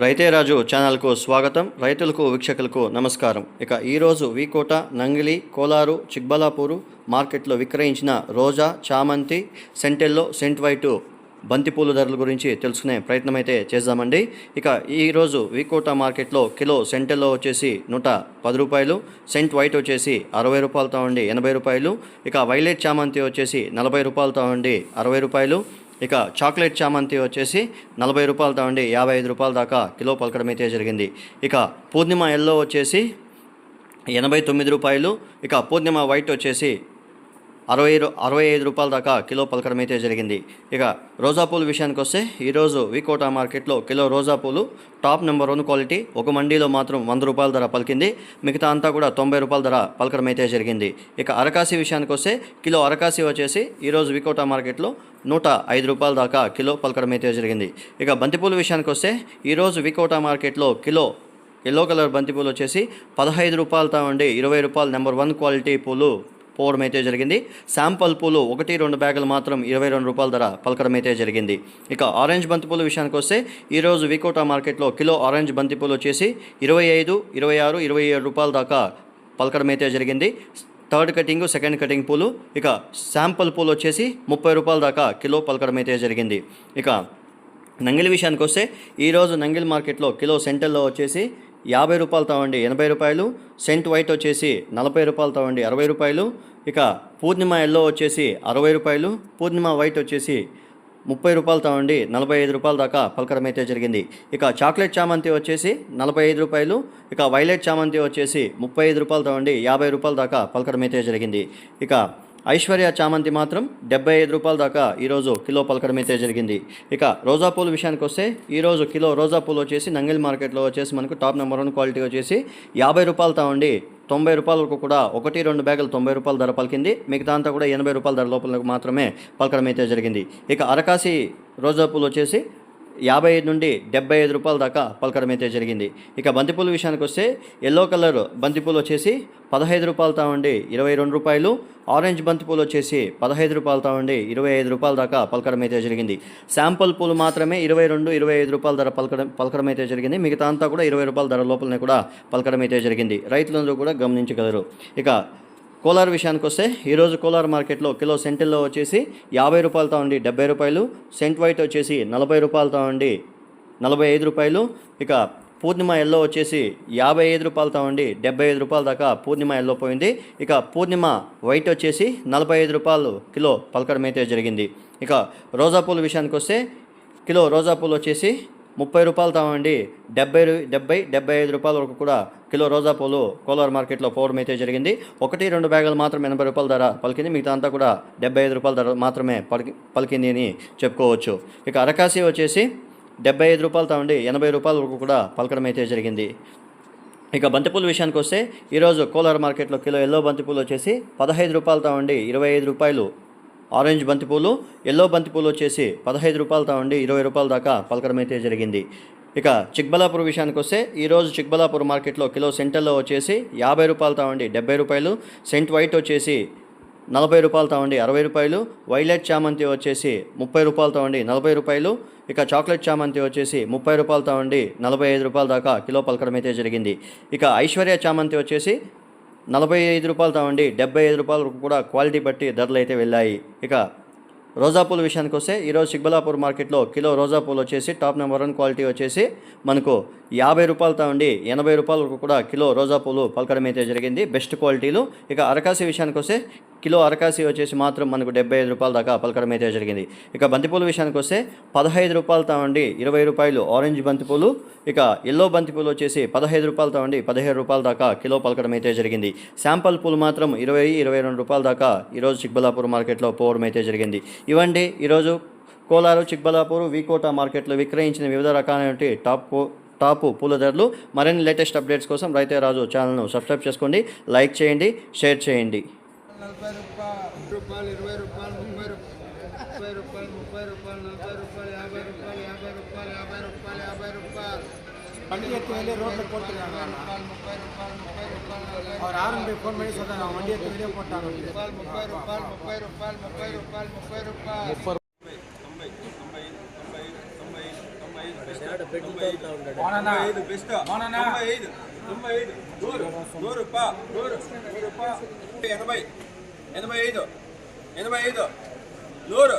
రైతే రాజు ఛానల్కు స్వాగతం. రైతులకు వీక్షకులకు నమస్కారం. ఇక ఈరోజు వీకోట నంగిలి కోలారు చిక్బలాపూరు మార్కెట్లో విక్రయించిన రోజా చామంతి సెంటెల్లో సెంట్ వైటు బంతిపూలు ధరల గురించి తెలుసుకునే ప్రయత్నం అయితే చేద్దామండి. ఇక ఈరోజు వీకోట మార్కెట్లో కిలో సెంటెల్లో వచ్చేసి నూట పది రూపాయలు సెంట్ వైట్ వచ్చేసి అరవై రూపాయలతో ఉండి ఎనభై రూపాయలు ఇక వైలెట్ చామంతి వచ్చేసి నలభై రూపాయలతో ఉండి అరవై రూపాయలు ఇక చాక్లెట్ చామంతి వచ్చేసి నలభై రూపాయల ఉండి యాభై ఐదు రూపాయల దాకా కిలో పలకడం అయితే జరిగింది. ఇక పూర్ణిమ ఎల్లో వచ్చేసి ఎనభై తొమ్మిది రూపాయలు ఇక పూర్ణిమ వైట్ వచ్చేసి అరవై అరవై ఐదు రూపాయల దాకా కిలో పలకడం అయితే జరిగింది. ఇక రోజా పూల విషయానికి వస్తే ఈరోజు వికోటా మార్కెట్లో కిలో రోజా పూలు టాప్ నెంబర్ వన్ క్వాలిటీ ఒక మండీలో మాత్రం వంద రూపాయల ధర పలికింది. మిగతా అంతా కూడా తొంభై రూపాయల ధర పలకడం అయితే జరిగింది. ఇక అరకాసి విషయానికి వస్తే కిలో అరకాసి వచ్చేసి ఈరోజు వికోటా మార్కెట్లో నూట ఐదు రూపాయల దాకా కిలో పలకడం అయితే జరిగింది. ఇక బంతిపూల విషయానికి వస్తే ఈరోజు వికోటా మార్కెట్లో కిలో ఎల్లో కలర్ బంతిపూలు వచ్చేసి పదహైదు రూపాయలతో ఉండి ఇరవై రూపాయలు నెంబర్ వన్ క్వాలిటీ పూలు పోవడం అయితే జరిగింది. శాంపల్ పూలు ఒకటి రెండు బ్యాగులు మాత్రం ఇరవై రెండు రూపాయల ధర పలకడం అయితే జరిగింది. ఇక ఆరెంజ్ బంతిపూల విషయానికి వస్తే ఈరోజు వికోటా మార్కెట్లో కిలో ఆరెంజ్ బంతిపూలు వచ్చేసి ఇరవై ఐదు ఇరవై ఆరు ఇరవై ఏడు రూపాయల దాకా పలకడం అయితే జరిగింది. థర్డ్ కటింగ్ సెకండ్ కటింగ్ పూలు ఇక శాంపల్ పూలు వచ్చేసి ముప్పై రూపాయల దాకా కిలో పలకడం అయితే జరిగింది. ఇక నంగిలి విషయానికి వస్తే ఈరోజు నంగిల్ మార్కెట్లో కిలో సెంటర్లో వచ్చేసి యాభై రూపాయలు తవ్వండి ఎనభై రూపాయలు. సెంట్ వైట్ వచ్చేసి నలభై రూపాయలు ఉండి అరవై రూపాయలు. ఇక పూర్ణిమ ఎల్లో వచ్చేసి అరవై రూపాయలు. పూర్ణిమ వైట్ వచ్చేసి ముప్పై రూపాయలు ఉండి నలభై ఐదు రూపాయల దాకా పలకడం అయితే జరిగింది. ఇక చాక్లెట్ చామంతి వచ్చేసి నలభై ఐదు రూపాయలు. ఇక వైలెట్ చామంతి వచ్చేసి ముప్పై ఐదు రూపాయలు తవ్వండి యాభై రూపాయల దాకా పలకడం అయితే జరిగింది. ఇక ఐశ్వర్య చామంతి మాత్రం డెబ్బై ఐదు రూపాయల దాకా ఈరోజు కిలో పలకడం అయితే జరిగింది. ఇక రోజా పూల విషయానికి వస్తే ఈరోజు కిలో రోజా పూలు వచ్చేసి నంగిల్ మార్కెట్లో వచ్చేసి మనకు టాప్ నెంబర్ వన్ క్వాలిటీ వచ్చేసి యాభై రూపాయలతో ఉండి తొంభై రూపాయలకు కూడా ఒకటి రెండు బ్యాగులు తొంభై రూపాయల ధర పలికింది. మిగతా అంతా కూడా ఎనభై రూపాయల ధర లోపలకు మాత్రమే పలకడం అయితే జరిగింది. ఇక అరకాసి రోజా పూలు వచ్చేసి యాభై ఐదు నుండి డెబ్బై ఐదు రూపాయల దాకా పలకడం అయితే జరిగింది. ఇక బంతిపూల విషయానికి వస్తే ఎల్లో కలర్ బంతిపూలు వచ్చేసి పదహైదు రూపాయలతో ఉండి ఇరవై రెండు రూపాయలు ఆరెంజ్ బంతిపూలు వచ్చేసి పదహైదు రూపాయలతో ఉండి ఇరవై ఐదు రూపాయల దాకా పలకడం అయితే జరిగింది. శాంపుల్ పూలు మాత్రమే ఇరవై రెండు ఇరవై ఐదు రూపాయల ధర పలకడం పలకడం అయితే జరిగింది. మిగతా అంతా కూడా ఇరవై రూపాయల ధర లోపలనే కూడా పలకడం అయితే జరిగింది. రైతులందరూ కూడా గమనించగలరు. ఇక కోలార్ విషయానికి వస్తే ఈరోజు కోలార్ మార్కెట్లో కిలో సెంటిల్లో వచ్చేసి యాభై రూపాయలతో ఉండి డెబ్బై రూపాయలు సెంట్ వైట్ వచ్చేసి నలభై రూపాయలతో ఉండి నలభై ఐదు రూపాయలు ఇక పూర్ణిమ ఎల్లో వచ్చేసి యాభై ఐదు రూపాయలతో ఉండి డెబ్బై ఐదు రూపాయల దాకా పూర్ణిమ ఎల్లో పోయింది. ఇక పూర్ణిమ వైట్ వచ్చేసి నలభై ఐదు రూపాయలు కిలో పలకడం అయితే జరిగింది. ఇక రోజా పూల విషయానికి వస్తే కిలో రోజా పూలు వచ్చేసి ముప్పై రూపాయలు తామండి డెబ్బై డెబ్బై డెబ్బై ఐదు రూపాయల వరకు కూడా కిలో రోజా పూలు కోలార్ మార్కెట్లో పోవడం అయితే జరిగింది. ఒకటి రెండు బ్యాగులు మాత్రం ఎనభై రూపాయల ధర పలికింది. మిగతా అంతా కూడా డెబ్బై ఐదు రూపాయల ధర మాత్రమే పలికి పలికింది అని చెప్పుకోవచ్చు. ఇక అరకాసి వచ్చేసి డెబ్బై ఐదు రూపాయలు తామండి ఎనభై రూపాయల వరకు కూడా పలకడం అయితే జరిగింది. ఇక బంతిపూల విషయానికి వస్తే ఈరోజు కోలార్ మార్కెట్లో కిలో ఎల్లో బంతిపూలు వచ్చేసి పదహైదు రూపాయలతో ఉండి ఇరవై ఐదు రూపాయలు ఆరెంజ్ బంతిపూలు ఎల్లో బంతిపూలు వచ్చేసి పదహైదు రూపాయలు ఉండి ఇరవై రూపాయల దాకా పలకడం అయితే జరిగింది. ఇక చిక్బలాపూర్ విషయానికి వస్తే ఈరోజు చిక్బలాపూర్ మార్కెట్లో కిలో సెంటర్లో వచ్చేసి యాభై రూపాయలు తావండి డెబ్బై రూపాయలు. సెంట్ వైట్ వచ్చేసి నలభై రూపాయలు తావండి అరవై రూపాయలు. వైలెట్ చామంతి వచ్చేసి ముప్పై రూపాయలు తావండి నలభై రూపాయలు. ఇక చాక్లెట్ చామంతి వచ్చేసి ముప్పై రూపాయలు తావండి నలభై ఐదు రూపాయల దాకా కిలో పలకడం అయితే జరిగింది. ఇక ఐశ్వర్య చామంతి వచ్చేసి నలభై ఐదు రూపాయలతో ఉండి డెబ్బై ఐదు రూపాయల కూడా క్వాలిటీ బట్టి ధరలు అయితే వెళ్ళాయి. ఇక రోజా పూల విషయానికి వస్తే ఈరోజు సిగ్బలాపూర్ మార్కెట్లో కిలో రోజా పూలు వచ్చేసి టాప్ నెంబర్ వన్ క్వాలిటీ వచ్చేసి మనకు యాభై రూపాయలతో ఉండి ఎనభై రూపాయలకు కూడా కిలో రోజా పూలు పలకడం అయితే జరిగింది. బెస్ట్ క్వాలిటీలు. ఇక అరకాసి విషయానికి వస్తే కిలో అరకాసి వచ్చేసి మాత్రం మనకు డెబ్బై ఐదు రూపాయల దాకా పలకడం అయితే జరిగింది. ఇక బంతిపూల విషయానికి వస్తే పదహైదు రూపాయలతో ఉండి ఇరవై రూపాయలు ఆరెంజ్ బంతిపూలు ఇక ఎల్లో బంతిపూలు వచ్చేసి పదహైదు రూపాయలతో ఉండి పదిహేడు రూపాయల దాకా కిలో పలకడం అయితే జరిగింది. శాంపల్ పూలు మాత్రం ఇరవై ఇరవై రెండు రూపాయల దాకా ఈరోజు చిక్బలాపూర్ మార్కెట్లో పోవడం అయితే జరిగింది. ఇవండి ఈరోజు కోలారు చిక్బలాపూర్ వికోట మార్కెట్లో విక్రయించిన వివిధ రకాలైన టాప్ టాపు పూల ధరలు మరిన్ని లేటెస్ట్ అప్డేట్స్ కోసం రైతే రాజు ఛానల్ను సబ్స్క్రైబ్ చేసుకోండి లైక్ చేయండి షేర్ చేయండి నలభై రూపాయలు రూపాయలు ఇరవై రూపాయలు ముప్పై రూపాయలు ముప్పై రూపాయలు ముప్పై రూపాయలు నలభై రూపాయలు యాభై రూపాయలు యాభై రూపాయలు యాభై రూపాయలు యాభై రూపాయలు வண்டி எடுத்து வெளியே ரோட்டில் போட்டுருக்காங்க ముప్పై రూపాయలు ముప్పై రూపాయలు నలభై அவர் ஆரம்பி ஃபோன் பண்ணி சொல்கிறாங்க வண்டி எடுத்து வெளியே போட்டாங்க రూపాయలు ముప్పై రూపాయలు ముప్పై రూపాయలు ముప్పై రూపాయలు ముప్పై రూపాయలు తొంభై ఐదు బెస్ట్ తొంభై ఐదు తొంభై ఐదు నూరు నూరు రూపా నూరు నూరు రూపా ఎనభై ఎనభై ఐదు ఎనభై ఐదు నూరు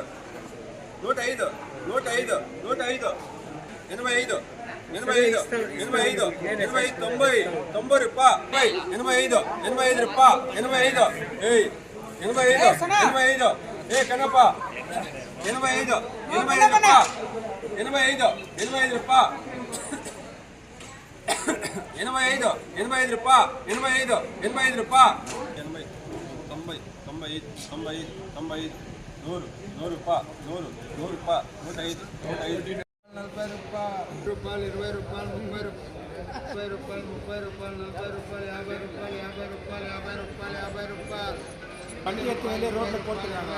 నూట ఐదు నూట ఐదు నూట ఐదు ఎనభై తొంభై తొంభై రూపా తొంభై ఎనభై ఐదు ఎనభై ఐదు రూపా ఎనభై ఐదు ఏయ్ ఎనభై ఐదు ఎనభై ఐదు ఏ కనప ఎనభై ఐదు ఎనభై ఐదు ఎనభై ఐదు ఎనభై ఐదు రూపా ఎనభై ఐదు ఎనభై ఐదు రూపా ఎనభై ఐదు ఎనభై ఐదు రూపా ఎనభై తొంభై తొంభై ఐదు తొంభై ఐదు తొంభై ఐదు నూరు నూరు రూపా నూరు నూరు రూపా నూట ఐదు నూట ఐదు నలభై రూపాయలు రూపాయలు ఇరవై రూపాయలు ముప్పై రూపాయలు ముప్పై రూపాయలు ముప్పై రూపాయలు నలభై రూపాయలు యాభై రూపాయలు యాభై రూపాయలు యాభై రూపాయలు యాభై రూపాయలు வண்டி எடுத்து வெளியே ரோட்டில் போட்டுருக்காங்க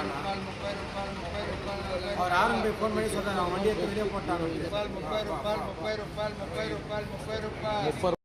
ముప్పై రూపాయలు ముప్పై రూపాయలు నలభై அவர் ஆரம்பி ஃபோன் பண்ணி சொல்கிறாங்க வண்டி எடுத்து வெளியே போட்டாங்க రూపాయలు ముప్పై రూపాయలు ముప్పై రూపాయలు ముప్పై రూపాయలు ముప్పై రూపాయలు